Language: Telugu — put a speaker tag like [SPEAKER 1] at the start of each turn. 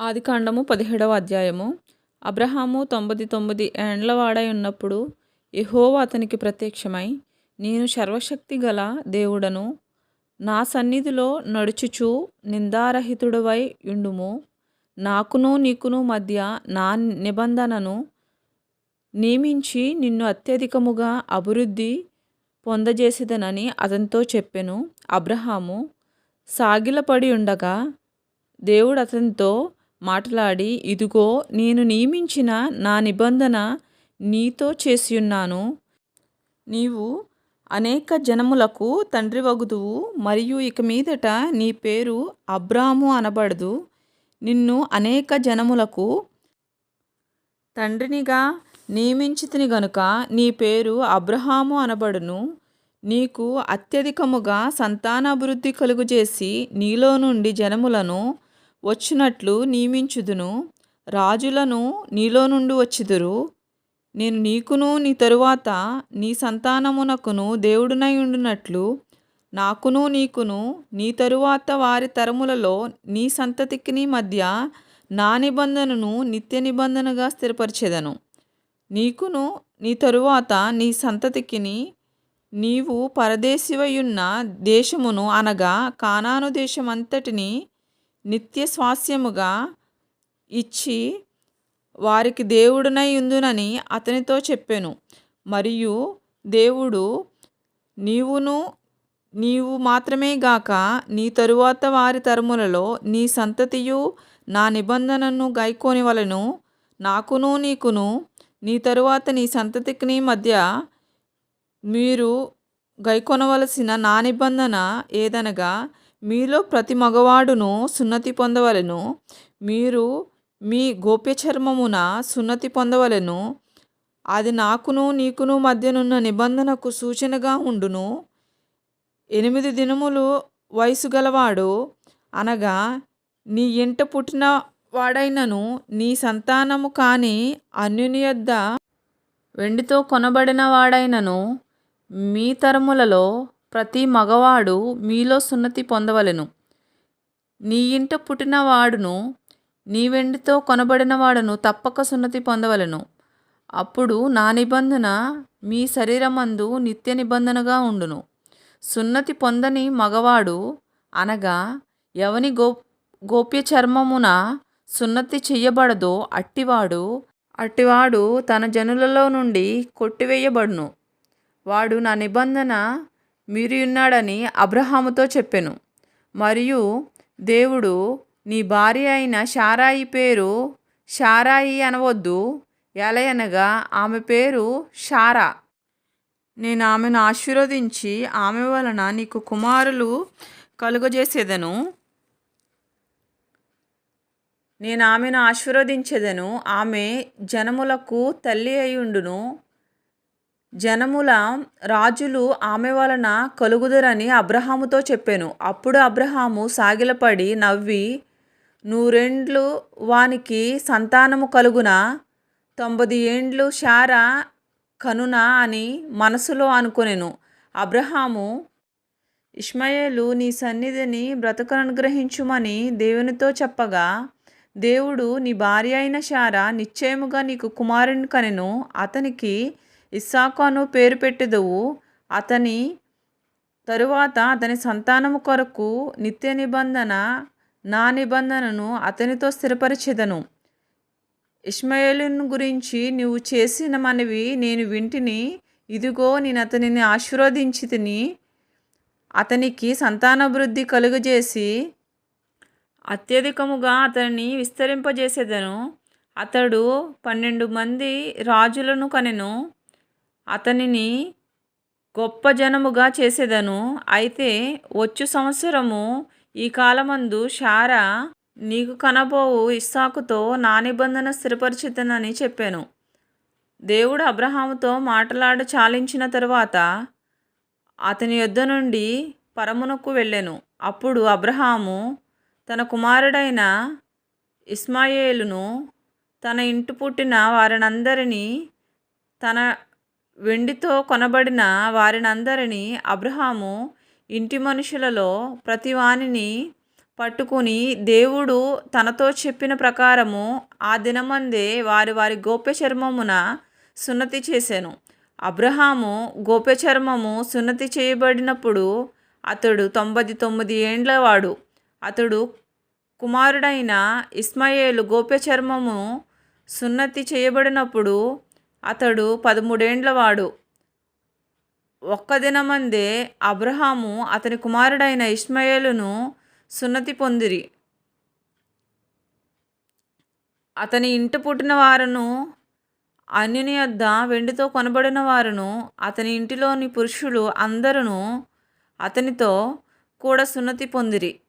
[SPEAKER 1] ఆదికాండము పదిహేడవ అధ్యాయము. అబ్రహాము తొంభది తొమ్మిది ఏండ్ల వాడై ఉన్నప్పుడు యెహోవా అతనికి ప్రత్యక్షమై నేను సర్వశక్తి గల దేవుడను నా సన్నిధిలో నడుచుచు నిందారహితుడవై యుండుము. నాకును నీకును మధ్య నా నిబంధనను నియమించి నిన్ను అత్యధికముగా అభివృద్ధి పొందజేసేదనని అతనితో చెప్పెను. అబ్రహాము సాగిలపడి ఉండగా దేవుడు అతనితో మాట్లాడి ఇదిగో నేను నియమించిన నా నిబంధన నీతో చేసియున్నాను. నీవు అనేక జనములకు తండ్రి వగుదువు మరియు ఇక మీదట నీ పేరు అబ్రాము అనబడదు. నిన్ను అనేక జనములకు తండ్రినిగా నియమించితిని గనుక నీ పేరు అబ్రహాము అనబడును. నీకు అత్యధికముగా సంతానాభివృద్ధి కలుగజేసి నీలో నుండి జనములను వచ్చినట్లు నియమించుదును. రాజులను నీలో నుండి వచ్చిదురు. నేను నీకును నీ తరువాత నీ సంతానమునకును దేవుడునై ఉండునట్లు నాకును నీకును నీ తరువాత వారి తరములలో నీ సంతతికి మధ్య నా నిబంధనను నిత్య నిబంధనగా స్థిరపరిచెదను. నీకును నీ తరువాత నీ సంతతికి నీవు పరదేశివయున్న దేశమును అనగా కానాను దేశమంతటిని నిత్య స్వాస్యముగా ఇచ్చి వారికి దేవుడునై ఉందునని అతనితో చెప్పాను. మరియు దేవుడు నీవును నీవు మాత్రమే గాక నీ తరువాత వారి తరములలో నీ సంతతియు నా నిబంధనను గైకోనివలెను నాకును నీకును నీ తరువాత నీ సంతతికి మధ్య మీరు గైకొనవలసిన నా నిబంధన ఏదనగా మీలో ప్రతి మగవాడును సున్నతి పొందవలెను. మీరు మీ గోప్యచర్మమున సున్నతి పొందవలెను. అది నాకును నీకును మధ్యనున్న నిబంధనకు సూచనగా ఉండును. ఎనిమిది దినములు వయసు గలవాడు అనగా నీ ఇంట పుట్టిన వాడైనను నీ సంతానము కాని అన్యుని యొద్ద వెండితో కొనబడిన వాడైనను మీ తరములలో ప్రతి మగవాడు మీలో సున్నతి పొందవలెను. నీ ఇంట పుట్టిన వాడును నీ వెండితో కొనబడిన వాడును తప్పక సున్నతి పొందవలెను. అప్పుడు నా నిబంధన మీ శరీరమందు నిత్య నిబంధనగా ఉండును. సున్నతి పొందని మగవాడు అనగా ఎవని గో గోప్య చర్మమున సున్నతి చెయ్యబడదో అట్టివాడు అట్టివాడు తన జనులలో నుండి కొట్టివేయబడును. వాడు నా నిబంధన మీరియున్నాడని అబ్రహాముతో చెప్పెను. మరియు దేవుడు నీ భార్య అయిన షారాయి పేరు షారాయి అనవద్దు. ఎలయనగా ఆమె పేరు షారా. నేను ఆమెను ఆశీర్వదించి ఆమె వలన నీకు కుమారులు కలుగజేసేదను. నేను ఆమెను ఆశీర్వదించెదను. ఆమె జనములకు తల్లి అయ్యుండును జనముల రాజులు ఆమె వలన కలుగుదరని అబ్రహాముతో చెప్పాను. అప్పుడు అబ్రహాము సాగిలపడి నవ్వి నూరేండ్లు వానికి సంతానము కలుగున? తొంభై ఏండ్లు శారా కనునా? అని మనసులో అనుకొనెను. అబ్రహాము ఇష్మయేలు నీ సన్నిధిని బ్రతకనుగ్రహించుమని దేవునితో చెప్పగా దేవుడు నీ భార్య అయిన శారా నిశ్చయముగా నీకు కుమారుని కనెను. అతనికి ఇస్సాకు అను పేరు పెట్టెదవు. అతని తరువాత అతని సంతానము కొరకు నిత్య నిబంధన నా నిబంధనను అతనితో స్థిరపరిచెదను. ఇష్మయేలును గురించి నీవు చేసిన మనవి నేను వింటిని ఇదిగో నేను అతనిని ఆశీర్వదించి తిని అతనికి సంతానభివృద్ధి కలుగజేసి అత్యధికముగా అతనిని విస్తరింపజేసేదను. అతడు పన్నెండు మంది రాజులను కనెను. అతనిని గొప్ప జనముగా చేసేదను. అయితే వచ్చు సంవత్సరము ఈ కాలమందు షారా నీకు కనబోవు ఇస్సాకుతో నా నిబంధన స్థిరపరిచితనని చెప్పాను. దేవుడు అబ్రహాముతో మాటలాడ చాలించిన తరువాత అతని యొద్ద నుండి పరమునకు వెళ్ళాను. అప్పుడు అబ్రహాము తన కుమారుడైన ఇస్మాయేలును తన ఇంటి పుట్టిన వారినందరినీ తన వెండితో కొనబడిన వారినందరినీ అబ్రహాము ఇంటి మనుషులలో ప్రతివానిని పట్టుకుని దేవుడు తనతో చెప్పిన ప్రకారము ఆ దినమందే వారి వారి గోప్య చర్మమున సున్నతి చేశాను అబ్రహాము గోప్య చర్మము సున్నతి చేయబడినప్పుడు అతడు తొంభై తొమ్మిది ఏండ్లవాడు అతడు కుమారుడైన ఇస్మాయేలు గోప్య చర్మము సున్నతి చేయబడినప్పుడు అతడు పదమూడేండ్లవాడు. ఒక్క దినమందే అబ్రహాము అతని కుమారుడైన ఇస్మాయేలును సున్నతి పొందిరి. అతని ఇంట పుట్టిన వారును అన్యుని యొద్ద వెండితో కొనబడిన వారును అతని ఇంటిలోని పురుషులు అందరూ అతనితో కూడా సున్నతి పొందిరి.